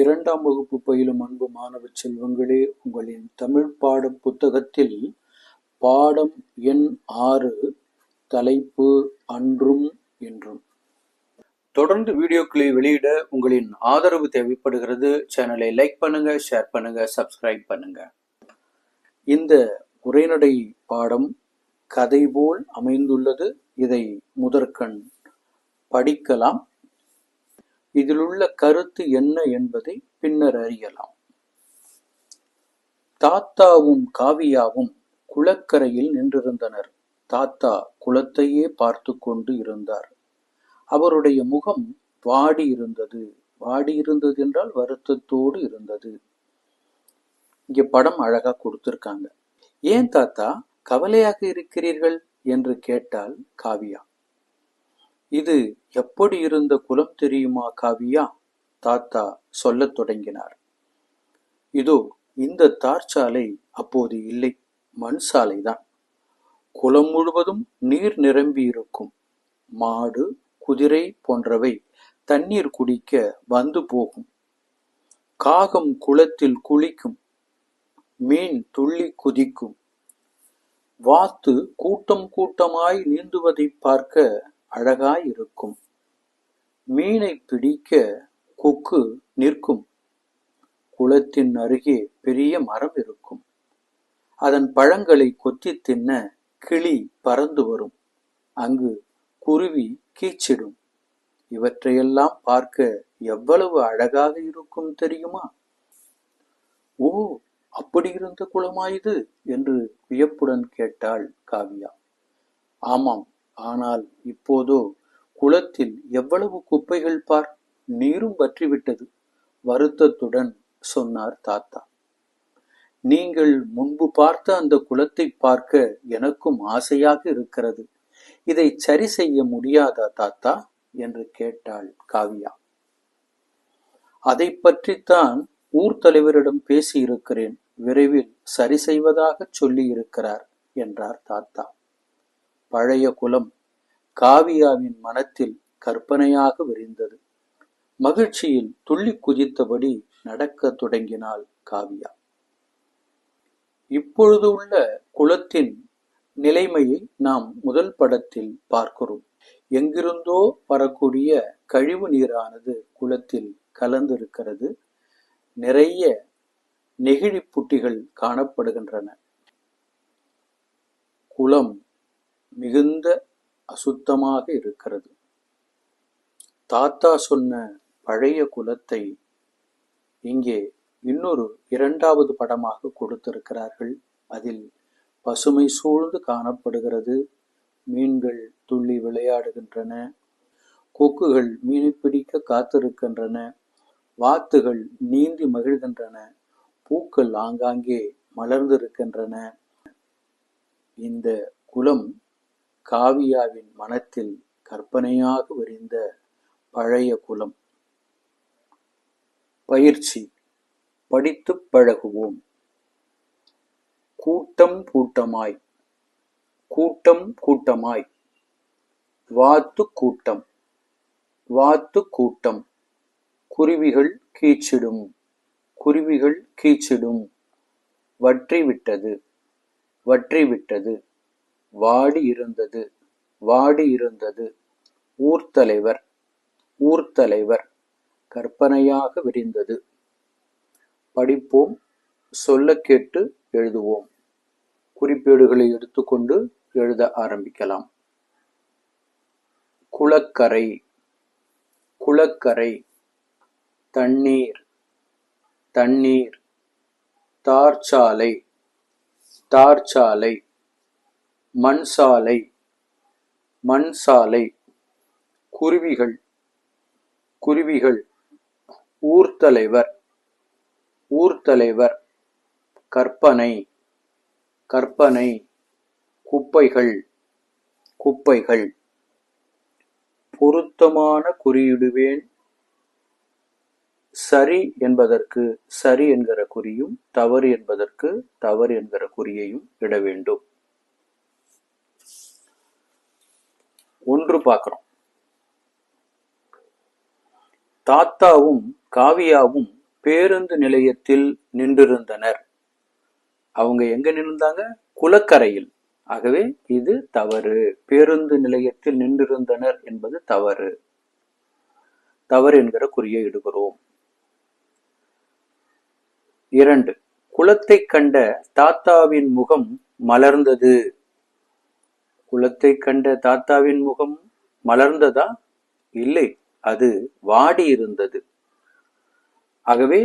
இரண்டாம் வகுப்பு பயிலும் அன்பு மாணவ செல்வங்களே உங்களின் தமிழ் பாடம் புத்தகத்தில் பாடம் எண் ஆறு தலைப்பு அன்றும் என்றும். தொடர்ந்து வீடியோக்களை வெளியிட உங்களின் ஆதரவு தேவைப்படுகிறது. சேனலை லைக் பண்ணுங்க ஷேர் பண்ணுங்க சப்ஸ்கிரைப் பண்ணுங்க. இந்த உரைநடை பாடம் கதை போல் அமைந்துள்ளது. இதை முதற்கண் படிக்கலாம். இதிலுள்ள கருத்து என்ன என்பதை பின்னர் அறியலாம். தாத்தாவும் காவியாவும் குளக்கரையில் நின்றிருந்தனர். தாத்தா குளத்தையே பார்த்து கொண்டு இருந்தார். அவருடைய முகம் வாடி இருந்தது வாடி இருந்தது என்றால் வருத்தத்தோடு இருந்தது. இங்க படம் அழகா கொடுத்திருக்காங்க. ஏன் தாத்தா கவலையாக இருக்கிறீர்கள்? என்று கேட்டால் காவியா. இது எப்படி இருந்த குலம் தெரியுமா காவியா? தாத்தா சொல்லத் தொடங்கினார். இதோ இந்த தார்ச்சாலை அப்போது இல்லை. மண் சாலைதான் குளம் முழுவதும் நீர் நிரம்பி இருக்கும். மாடு குதிரை போன்றவை தண்ணீர் குடிக்க வந்து போகும். காகம் குளத்தில் குளிக்கும். மீன் துள்ளி குதிக்கும். வாத்து கூட்டம் கூட்டமாய் நீந்துவதை பார்க்க அழகாயிருக்கும். மீனை பிடிக்க கொக்கு நிற்கும். குளத்தின் அருகே பெரிய மரம் இருக்கும். அதன் பழங்களை கொத்தி தின்ன கிளி பறந்து வரும். அங்கு குருவி கீச்சிடும். இவற்றையெல்லாம் பார்க்க எவ்வளவு அழகாக இருக்கும் தெரியுமா? ஓ அப்படி இருந்த குளமா இது? என்று வியப்புடன் கேட்டாள் காவியா. ஆமாம் ஆனால் இப்போதோ குளத்தில் எவ்வளவு குப்பைகள் பார்? நீரும் வற்றிவிட்டது வருத்தத்துடன் சொன்னார் தாத்தா. நீங்கள் முன்பு பார்த்த அந்த குளத்தை பார்க்க எனக்கும் ஆசையாக இருக்கிறது. இதை சரி செய்ய முடியாதா தாத்தா? என்று கேட்டாள் காவியா. அதை பற்றித்தான் ஊர் தலைவரிடம் பேசியிருக்கிறேன். விரைவில் சரி செய்வதாக சொல்லி இருக்கிறார் என்றார் தாத்தா. பழைய குலம் காவியாவின் மனத்தில் கற்பனையாக விரிந்தது. மகிழ்ச்சியில் துள்ளி குதித்தபடி நடக்க தொடங்கினாள் காவியா. இப்பொழுது உள்ள குளத்தின் நிலைமையை நாம் முதல் படத்தில் பார்க்கிறோம். எங்கிருந்தோ வரக்கூடிய கழிவு நீரானது குளத்தில் கலந்திருக்கிறது. நிறைய நெகிழிப்புட்டிகள் காணப்படுகின்றன. குளம் மிகுந்த அசுத்தமாக இருக்கிறது. தாத்தா சொன்ன பழைய குலத்தை இங்கே இன்னொரு இரண்டாவது படமாக கொடுத்திருக்கிறார்கள். அதில் பசுமை சூழ்ந்து காணப்படுகிறது. மீன்கள் துள்ளி விளையாடுகின்றன. கொக்குகள் மீனை பிடிக்க காத்திருக்கின்றன. வாத்துகள் நீந்தி மகிழ்கின்றன. பூக்கள் ஆங்காங்கே மலர்ந்திருக்கின்றன. இந்த குலம் காவியாவின் மனத்தில் கற்பனையாக விரிந்த பழைய குலம். பயிற்சி படித்துப் பழகுவோம். கூட்டம் கூட்டமாய். கூட்டம் கூட்டமாய். வாத்து கூட்டம். வாத்து கூட்டம். குருவிகள் கீச்சிடும். குருவிகள் கீச்சிடும். வற்றிவிட்டது வற்றிவிட்டது வாடி இருந்தது வாடி இருந்தது. ஊர்த்தலைவர் ஊர்த்தலைவர் கற்பனையாக விரிந்தது. படிப்போம் சொல்ல கேட்டு எழுதுவோம். குறிப்பேடுகளை எடுத்துக்கொண்டு எழுத ஆரம்பிக்கலாம். குளக்கரை குளக்கரை தண்ணீர் தண்ணீர் தார்ச்சாலை தார்ச்சாலை. மண் சாலை மண் சாலை குருவிகள் குருவிகள் ஊர்த்தலைவர் ஊர்த்தலைவர் கற்பனை கற்பனை குப்பைகள் குப்பைகள். பொருத்தமான குறியிடுவேன். சரி என்பதற்கு சரி என்கிற குறியும் தவறு என்பதற்கு தவறு என்கிற குறியையும் இட வேண்டும். ஒன்று பார்க்கிறோம். தாத்தாவும் காவியாவும் பேருந்து நிலையத்தில் நின்றிருந்தனர். அவங்க எங்க நின்றாங்க குளக்கரையில். ஆகவே இது தவறு. பேருந்து நிலையத்தில் நின்றிருந்தனர் என்பது தவறு. தவறு என்கிற குறியை இடுகிறோம். இரண்டு குளத்தை கண்ட தாத்தாவின் முகம் மலர்ந்தது. குளத்தை கண்ட தாத்தாவின் முகம் மலர்ந்ததா? இல்லை அது வாடி இருந்தது ஆகவே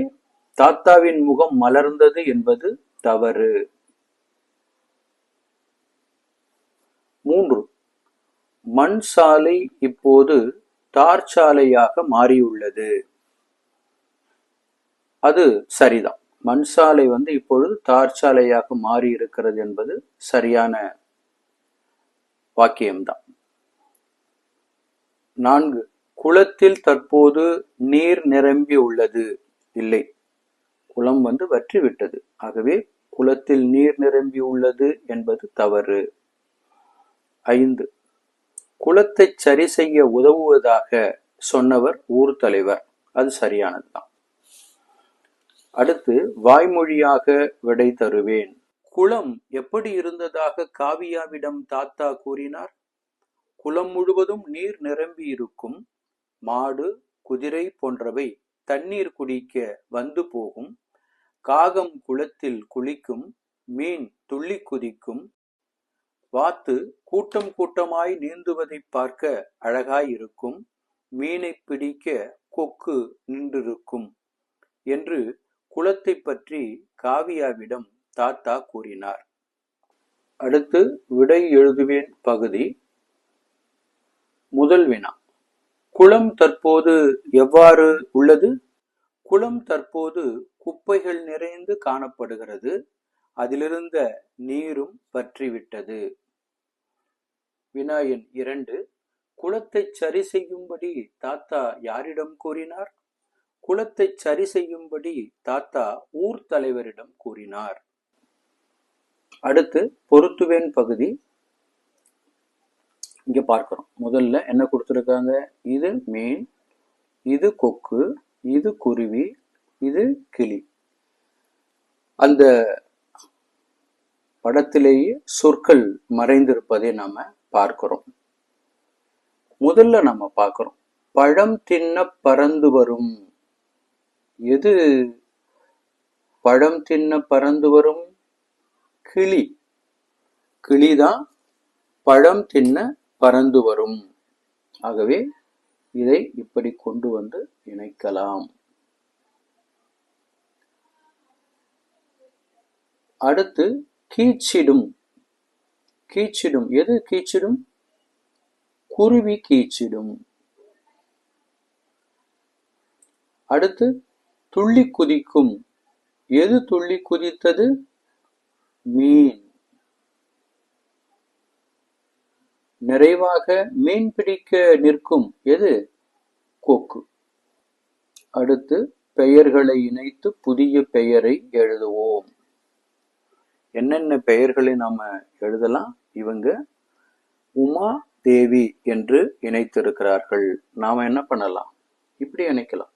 தாத்தாவின் முகம் மலர்ந்தது என்பது தவறு. மூன்று. மண் சாலை இப்போது தார் சாலையாக மாறியுள்ளது. அது சரிதான். மண் சாலை வந்து இப்பொழுது தார் சாலையாக மாறி இருக்கிறது என்பது சரியான வாக்கியம்தான். நான்கு குளத்தில் தற்போது நீர் நிரம்பி உள்ளது. இல்லை குளம் வந்து வற்றி விட்டது ஆகவே குளத்தில் நீர் நிரம்பி உள்ளது என்பது தவறு. ஐந்து குளத்தை சரி செய்ய உதவுவதாக சொன்னவர் ஊர் தலைவர். அது சரியானதுதான். அடுத்து வாய்மொழியாக விடை தருவேன். குளம் எப்படி இருந்ததாக காவியாவிடம் தாத்தா கூறினார்? குளம் முழுவதும் நீர் நிரம்பி இருக்கும் மாடு குதிரை போன்றவை தண்ணீர் குடிக்க வந்து போகும் காகம் குளத்தில் குளிக்கும் மீன் துள்ளி குதிக்கும் வாத்து கூட்டம் கூட்டமாய் நீந்துவதை பார்க்க அழகாயிருக்கும் மீனை பிடிக்க கொக்கு நின்றிருக்கும் என்று குளத்தை பற்றி காவியாவிடம் தாத்தா கூறினார். அடுத்து விடை எழுதுவேன் பகுதி. முதல் வினா. குளம் தற்போது எவ்வாறு உள்ளது? குளம் தற்போது குப்பைகள் நிறைந்து காணப்படுகிறது. அதிலிருந்த நீரும் பற்றிவிட்டது. வினாயன் இரண்டு. குளத்தை சரி செய்யும்படி தாத்தா யாரிடம் கூறினார்? குளத்தை சரி செய்யும்படி தாத்தா ஊர் தலைவரிடம் கூறினார். அடுத்து பொருத்துவேன் பகுதி இங்க பார்க்கிறோம். முதல்ல என்ன கொடுத்துருக்காங்க? இது மீன் இது கொக்கு இது குருவி இது கிளி. அந்த படத்திலேயே சொற்கள் மறைந்திருப்பதை நாம பார்க்கிறோம். முதல்ல நம்ம பார்க்கிறோம். பழம் தின்ன பறந்து வரும். எது? பழம் தின்ன பறந்து வரும்? கிளி. கிளிதான் பழம் தின்ன பறந்து வரும். ஆகவே இதை இப்படி கொண்டு வந்து இணைக்கலாம். அடுத்து கீச்சிடும். கீச்சிடும். எது கீச்சிடும்? குருவி கீச்சிடும். அடுத்து துள்ளி குதிக்கும். எது துள்ளி குதித்தது? மீன். நிறைவாக மீன் பிடிக்க நிற்கும் எது? கொக்கு. அடுத்து பெயர்களை இணைத்து புதிய பெயரை எழுதுவோம். என்னென்ன பெயர்களை நாம எழுதலாம்? இவங்க உமா தேவி என்று இணைத்திருக்கிறார்கள். நாம என்ன பண்ணலாம்? இப்படி இணைக்கலாம்.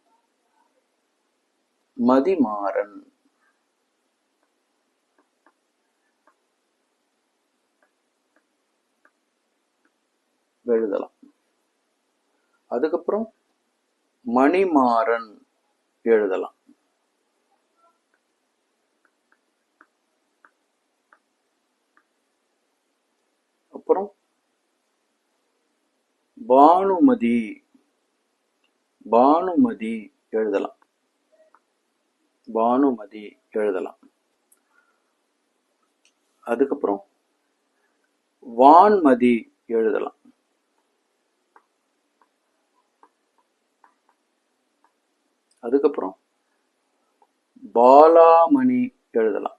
மதிமாறன். எழுதலாம். அதுக்கப்புறம் மணிமாறன் எழுதலாம். அப்புறம் பானுமதி பானுமதி எழுதலாம். பானுமதி எழுதலாம். அதுக்கப்புறம் வான்மதி எழுதலாம். அதுக்கப்புறம் பாலாமணி எழுதலாம்.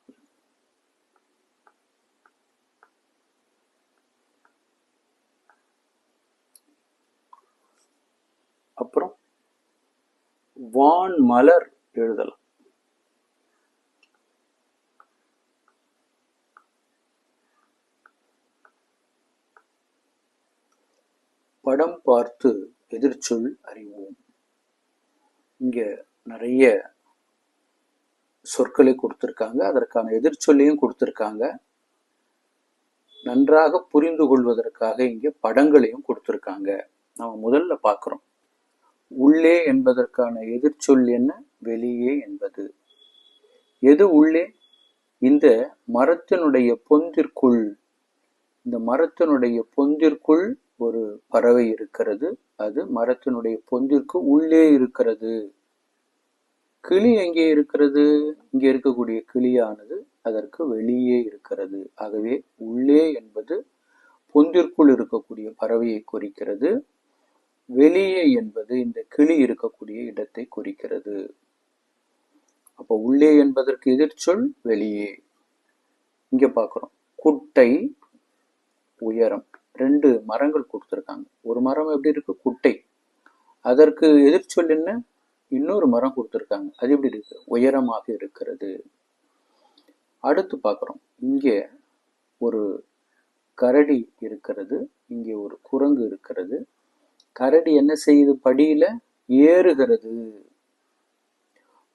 அப்புறம் வான் மலர் எழுதலாம். படம் பார்த்து எதிர்ச்சொல் அறிவோம். இங்கே நிறைய சொற்களை கொடுத்துருக்காங்க. அதற்கான எதிர்ச்சொல்லையும் கொடுத்துருக்காங்க. நன்றாக புரிந்து கொள்வதற்காக இங்கே படங்களையும் கொடுத்துருக்காங்க. நம்ம முதல்ல பார்க்குறோம். உள்ளே என்பதற்கான எதிர்ச்சொல் என்ன? வெளியே என்பது. எது உள்ளே? இந்த மரத்தினுடைய பொந்திற்குள் இந்த மரத்தினுடைய பொந்திற்குள் ஒரு பறவை இருக்கிறது. அது மரத்தினுடைய பொந்திற்கு உள்ளே இருக்கிறது. கிளி எங்கே இருக்கிறது? இங்கே இருக்கக்கூடிய கிளியானது அதற்கு வெளியே இருக்கிறது. ஆகவே உள்ளே என்பது பொந்திற்குள் இருக்கக்கூடிய பறவையை குறிக்கிறது. வெளியே என்பது இந்த கிளி இருக்கக்கூடிய இடத்தை குறிக்கிறது. அப்போ உள்ளே என்பதற்கு எதிர்ச்சொல் வெளியே. இங்க பார்க்கிறோம். குட்டை உயரம். ரெண்டு மரங்கள் கொடுத்துருக்காங்க. ஒரு மரம் எப்படி இருக்கு? குட்டை. அதற்கு எதிர்ச்சொல் என்ன? இன்னொரு மரம் கொடுத்துருக்காங்க. அது எப்படி இருக்கு? உயரமாக இருக்கிறது. அடுத்து பார்க்குறோம். இங்கே ஒரு கரடி இருக்கிறது. இங்கே ஒரு குரங்கு இருக்கிறது. கரடி என்ன செய்யுது? படியில ஏறுகிறது.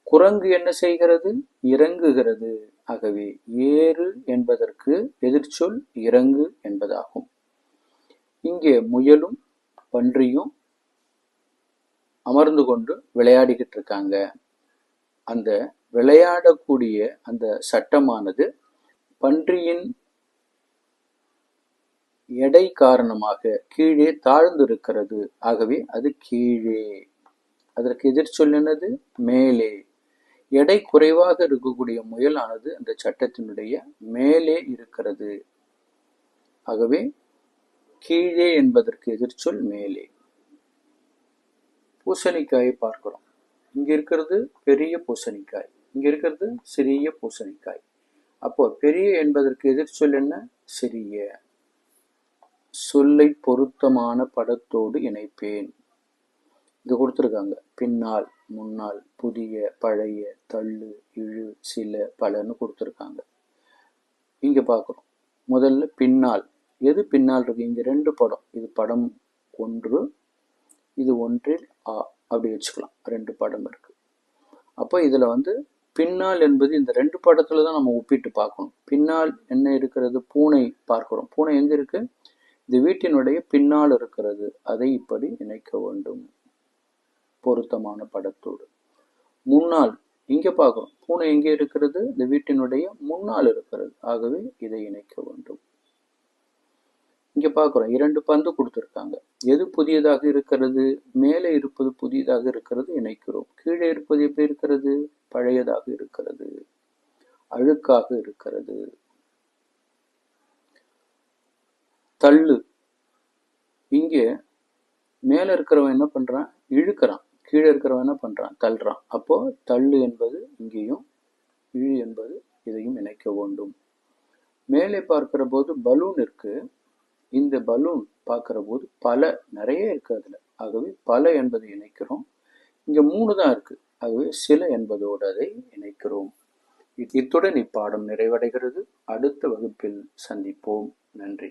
குரங்கு என்ன செய்கிறது? இறங்குகிறது. ஆகவே ஏறு என்பதற்கு எதிர்ச்சொல் இறங்கு என்பதாகும். இங்கே முயலும் பன்றியும் அமர்ந்து கொண்டு விளையாடிக்கிட்டு இருக்காங்க அந்த விளையாடக்கூடிய அந்த சட்டமானது பன்றியின் எடை காரணமாக கீழே தாழ்ந்திருக்கிறது. ஆகவே அது கீழே. அதற்கு எதிர்ச்சொல் என்னது? மேலே. எடை குறைவாக இருக்கக்கூடிய முயலானது அந்த சட்டத்தினுடைய மேலே இருக்கிறது. ஆகவே கீழே என்பதற்கு எதிர்ச்சொல் மேலே. பூசணிக்காயை பார்க்கிறோம். இங்க இருக்கிறது பெரிய பூசணிக்காய். இங்க இருக்கிறது சிறிய பூசணிக்காய். அப்போ பெரிய என்பதற்கு எதிர்ச்சொல் என்ன? சிறிய. சொல்லை பொருத்தமான படத்தோடு இணைப்பேன். இது கொடுத்துருக்காங்க. பின்னால். முன்னால் புதிய பழைய தள்ளு இழு சில பலன்னு கொடுத்துருக்காங்க. இங்க பார்க்குறோம் முதல்ல பின்னால். எது பின்னால் இருக்கு? இங்க ரெண்டு படம். இது படம் ஒன்று இது ஒன்றில் ஆ அப்படி வச்சுக்கலாம். ரெண்டு படம் இருக்கு. அப்போ இதுல வந்து பின்னால் என்பது இந்த ரெண்டு படத்துல தான் நம்ம ஒப்பிட்டு பார்க்கணும். பின்னால் என்ன இருக்கிறது? பூனை பார்க்கிறோம். பூனை எங்க இருக்கு? இந்த வீட்டினுடைய பின்னால் இருக்கிறது. அதை இப்படி இணைக்க வேண்டும். பொருத்தமான படத்தோடு. முன்னால் இங்க பார்க்கிறோம் பூனை எங்கே இருக்கிறது? இந்த வீட்டினுடைய முன்னால் இருக்கிறது. ஆகவே இதை இணைக்க வேண்டும். இங்க பார்க்குறோம். இரண்டு பந்து கொடுத்துருக்காங்க. எது புதியதாக இருக்கிறது? மேலே இருப்பது புதியதாக இருக்கிறது இணைக்கிறோம். கீழே இருப்பது எப்படி இருக்கிறது? பழையதாக இருக்கிறது. அழுக்காக இருக்கிறது. தள்ளு. இங்கே மேலே இருக்கிறவன் என்ன பண்றான்? இழுக்கிறான். கீழே இருக்கிறவன் என்ன பண்ணுறான் தள்ளுறான். அப்போது தள்ளு என்பது இங்கேயும் இழி என்பது இதையும் இணைக்க வேண்டும். மேலே பார்க்கிற போது பலூன் இருக்கு. இந்த பலூன் பார்க்குற போது பல நிறைய இருக்கு அதில். ஆகவே பல என்பதை இணைக்கிறோம். இங்கே மூணு தான் இருக்கு. ஆகவே சில என்பதோடு அதை இணைக்கிறோம். இத்துடன் இப்பாடம் நிறைவடைகிறது. அடுத்த வகுப்பில் சந்திப்போம். நன்றி.